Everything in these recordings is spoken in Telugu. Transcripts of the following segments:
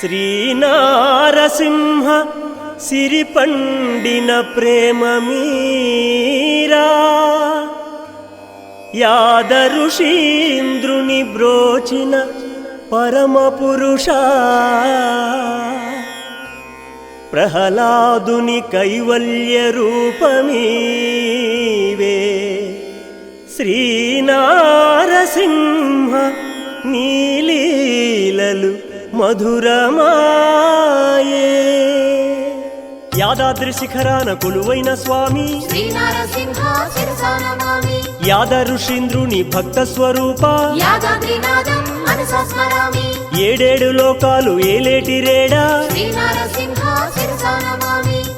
శ్రీనారసింహ సిరిపండిన ప్రేమ మీరా యాదరుషీంద్రుని బ్రోచిన పరమపురుష. ప్రహ్లాదుని కైవల్య రూపమీవే. శ్రీనారసింహ నీ మధురమాయే. యాదాద్రి శిఖరాన కొలువైన స్వామి. నమామి యాదరుషీంద్రుని భక్త స్వరూప ఏడేడు లోకాలు ఏలేటి రేడా.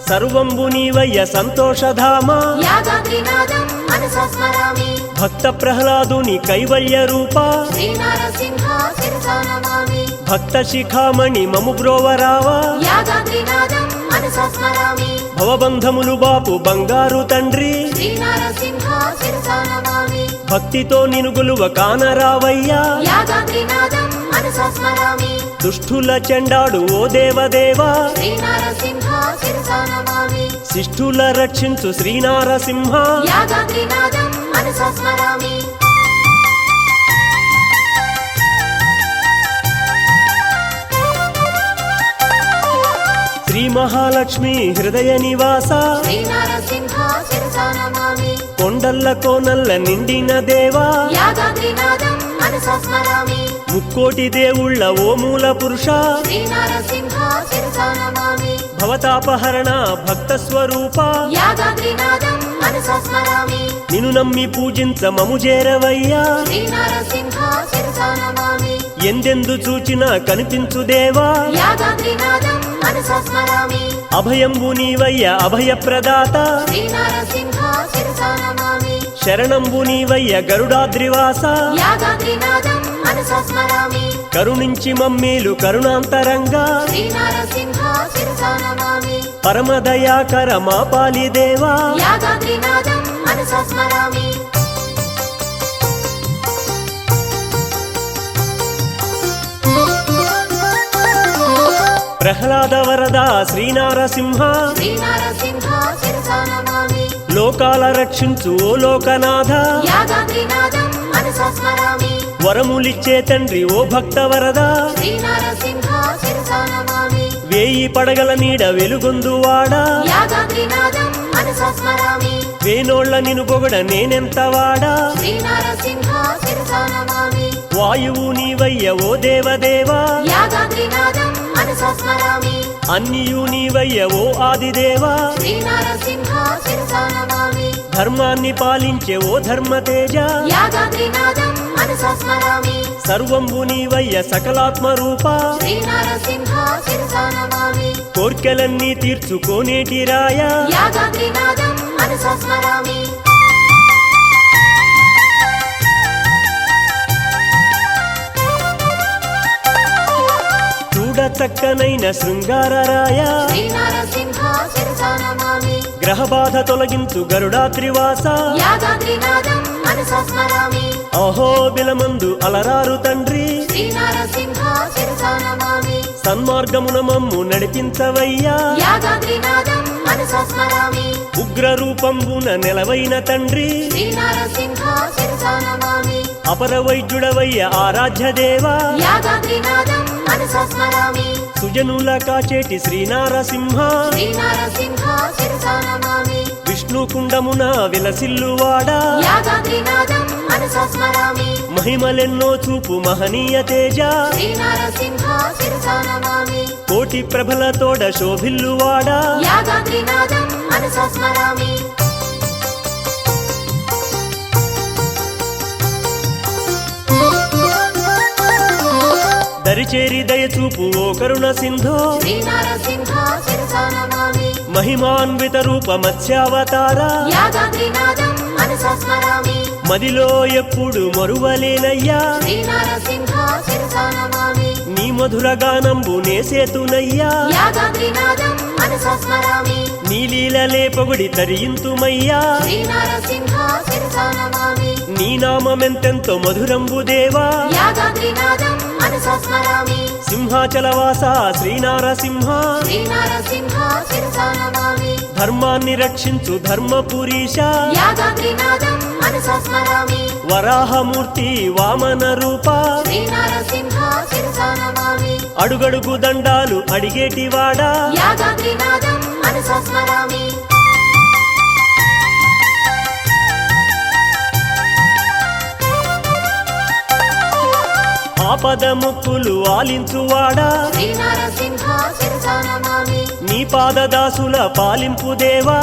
సర్వంబు నీవయ్య సంతోషధామ. భక్త ప్రహ్లాదుని కైవల్య రూప. భక్త శిఖామణి మము బ్రోవరావా భవబంధములు బాపు బంగారు తండ్రి. భక్తితో నినుగులువ కానరావయ్యా. దుష్టుల చెండాడు ఓ దేవదేవా. శిష్టుల రక్షించు శ్రీనారసింహ. మనసా స్మరామి శ్రీ మహాలక్ష్మి హృదయ నివాస కొండల్ల కోనల్ల నిండిన దేవా ముక్కోటి దేవుళ్ళ ఓ మూల పురుష భవతాపహరణ భక్త స్వరూప యాదాద్రినాథం మనసా స్మరామి నిను నమ్మి పూజించ మము చేరవయ్యా ఎందెందు చూచినా కనిపించు దేవా. అభయంబు నీవయ్య అభయ ప్రదాత శరణంబు నీవయ్య గరుడాద్రివాస. కరుణించి మమ్మీలు కరుణాంతరంగా. పరమదయాకర మా పాలి దేవా. యాదాద్రినాథం మనసా స్మరామి. ప్రహ్లాద వరద శ్రీనారసింహ లోకాల రక్షించు ఓ లోకనాథ. వరములిచ్చే తండ్రి ఓ భక్త వరద శ్రీనారసింహ వేయి పడగల నీడ వెలుగొందువాడా. వేనోళ్ళ నిను పొగడ నేనెంత వాడా వాయువు నీవయ్య ఓ దేవదేవా. అన్నియు నీవయ్య ఓ ఆదిదేవా. ధర్మాన్ని పాలించే ఓ ధర్మతేజ. సర్వంబు నీవయ్య సకలాత్మ రూప. కోర్కెలన్నీ తీర్చుకోనేటి రాయ. చక్కనైన శృంగార రాయ. గ్రహబాధ తొలగించు గరుడాత్రివాస యాదాద్రినాథం మనసా స్మరామి అహో బిలమందు అలరారు తండ్రి. సన్మార్గమున మమ్ము నడిపించవయ్యా. ఉగ్ర రూపంబున నెలవైన తండ్రి. అపర వైద్యుడవయ్య ఆరాధ్య దేవా సుజనుల కాచేటి శ్రీనారసింహ. శ్రీనారసింహ శిరసా నమామి విష్ణు కుండమున విలసిల్లువాడా? మహిమలెన్నో చూపు మహనీయ తేజ. కోటి ప్రభలతోడ శోభిల్లువాడా? దరిచేరి దయచూపు ఓ కరుణ సింధో. మహిమాన్విత రూప మత్స్యావతార. మదిలో ఎప్పుడు మరువలేనయ్యా. నీ మధుర గానంబు నేసేతునయ్యా స్మరామి నీలీలలే పొగుడి తరియింతుమయ్యా. నీ నామమెంతెంతో మధురంబు దేవా సింహాచలవాస శ్రీనారసింహ. ధర్మాన్ని రక్షించు ధర్మపురీష. వరాహమూర్తి వామన రూప అడుగడుగు దండాలు అడిగేటివాడా. ఆపద ముక్కులు ఆలించువాడా? నీ పాదదాసుల పాలింపు దేవా?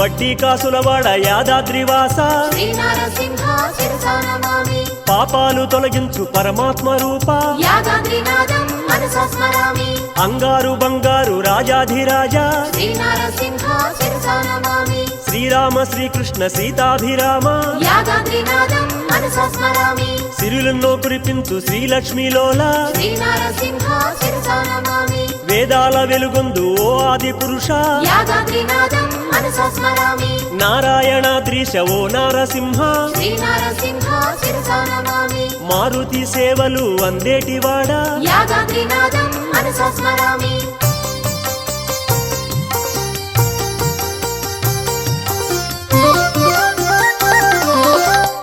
వడ్డీ కాసుల వాడ యాదాద్రివాస? పాపాలు తొలగించు పరమాత్మ రూప? అంగారు బంగారు రాజాధిరాజా. శ్రీరామ శ్రీకృష్ణ సీతాభిరామ. సిరులెన్నో కురిపించు శ్రీలక్ష్మీలోల శిరసా నమామి వేదాల వెలుగొందు ఓ ఆది పురుష యాదాద్రినాథం మనసా స్మరామి నారాయణాద్రీశ ఓ నారసింహ మారుతి సేవలు అందేటివాడా.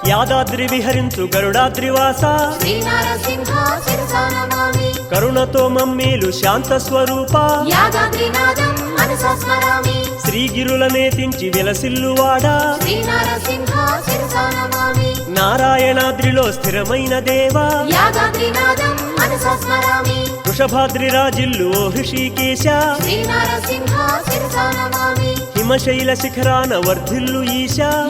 యాదాద్రి విహరించు గరుడాద్రివాస. కరుణతో మమ్మీలు శాంత స్వరూప యాదాద్రినాథం మనసా స్మరామి శ్రీగిరులనే తించి విలసిల్లువాడా. నారాయణాద్రిలో స్థిరమైన దేవా. వృషభాద్రి రాజిల్లు ఓ హృషికేశ. హిమశైల శిఖరాన వర్ధిల్లు ఈశా.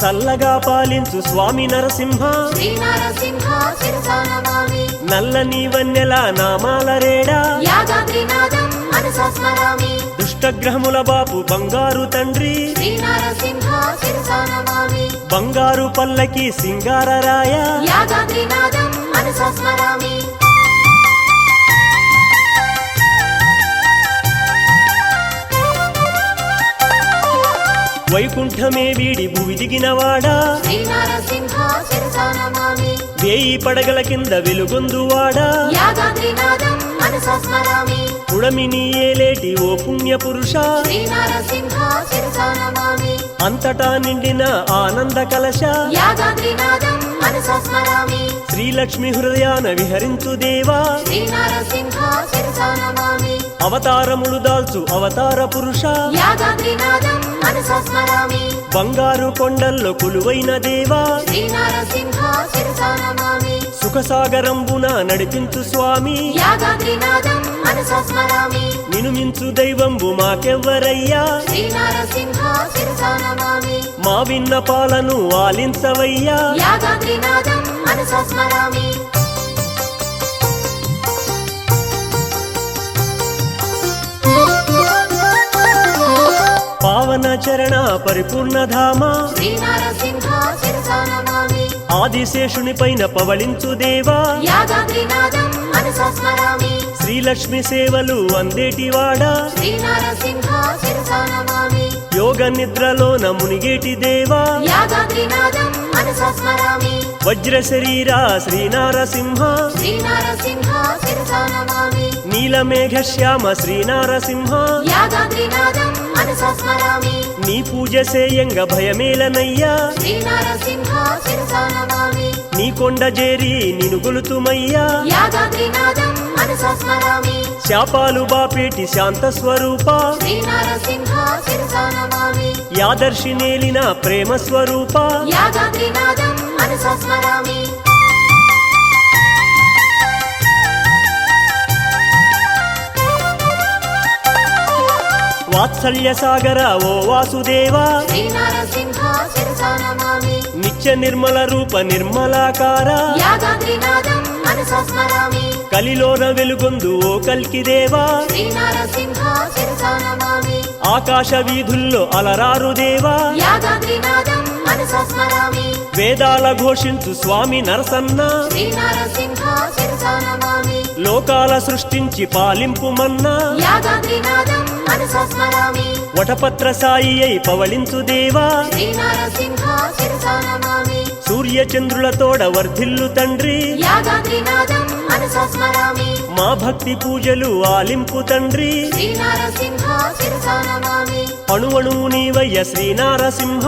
చల్లగా పాలించు స్వామి నరసింహ. శ్రీనరసింహ శిరసా నమామి నల్లని వన్నెల నామాల రేడా. స్మరామి. దుష్టగ్రహముల బాపు బంగారు తండ్రి. బంగారు పల్లకి మనసా స్మరామి. వైకుంఠమే వీడి భువి దిగినవాడా వేయి పడగల కింద వెలుగొందువాడా పుడమిని ఏలేటి ఓ పుణ్య పురుష అంతటా నిండిన ఆనంద కలశ. శ్రీలక్ష్మి హృదయాన విహరించు దేవా. అవతారములు దాల్చు అవతార పురుష. బంగారు కొండల్లో కొలువైన దేవా. సుఖసాగరంబున నడిపించు స్వామి. నినుమించు దైవంబు మాకెవ్వరయ్యా. మా ఆలించవయ్యా. యాదాద్రినాథం మనసా స్మరామి. పావన చరణ పరిపూర్ణ ధామ ఆదిశేషుని పైన పవళించు దేవా. శ్రీలక్ష్మి సేవలు అందేటివాడా. యోగ నిద్రలోన మునిగేటి దేవా. వజ్ర శరీర శ్రీనారసింహ. నీలమేఘ శ్యామ శ్రీనారసింహ. నీ పూజ సేయంగ భయమేలనయ్యా. నీ కొండ చేరి నిను గొలుతుమయ్యా. యాదాద్రినాథం మనసా స్మరామి శాపాలు బాపేటి శాంత స్వరూప. యాదర్శి నేలిన ప్రేమ స్వరూప. వాత్సల్య సాగర ఓ వాసుదేవా. నిత్య నిర్మల రూప నిర్మలాకార. కలిలోన వెలుగొందు ఓ కల్కి దేవా శ్రీనరసింహ శిరసా నమామి ఆకాశ వీధుల్లో అలరారు దేవా. వేదాల ఘోషించు స్వామి నరసన్న. లోకాల సృష్టించి పాలింపు మన్నా. వటపత్ర సాయి అయి పవళించు దేవా. శ్రీనరసింహ శిరసా నమామి సూర్య సూర్య చంద్రులతోడ వర్ధిల్లు తండ్రి మా భక్తి పూజలు ఆలింపు తండ్రి. అణువణువు నీవయ్య శ్రీనారసింహ.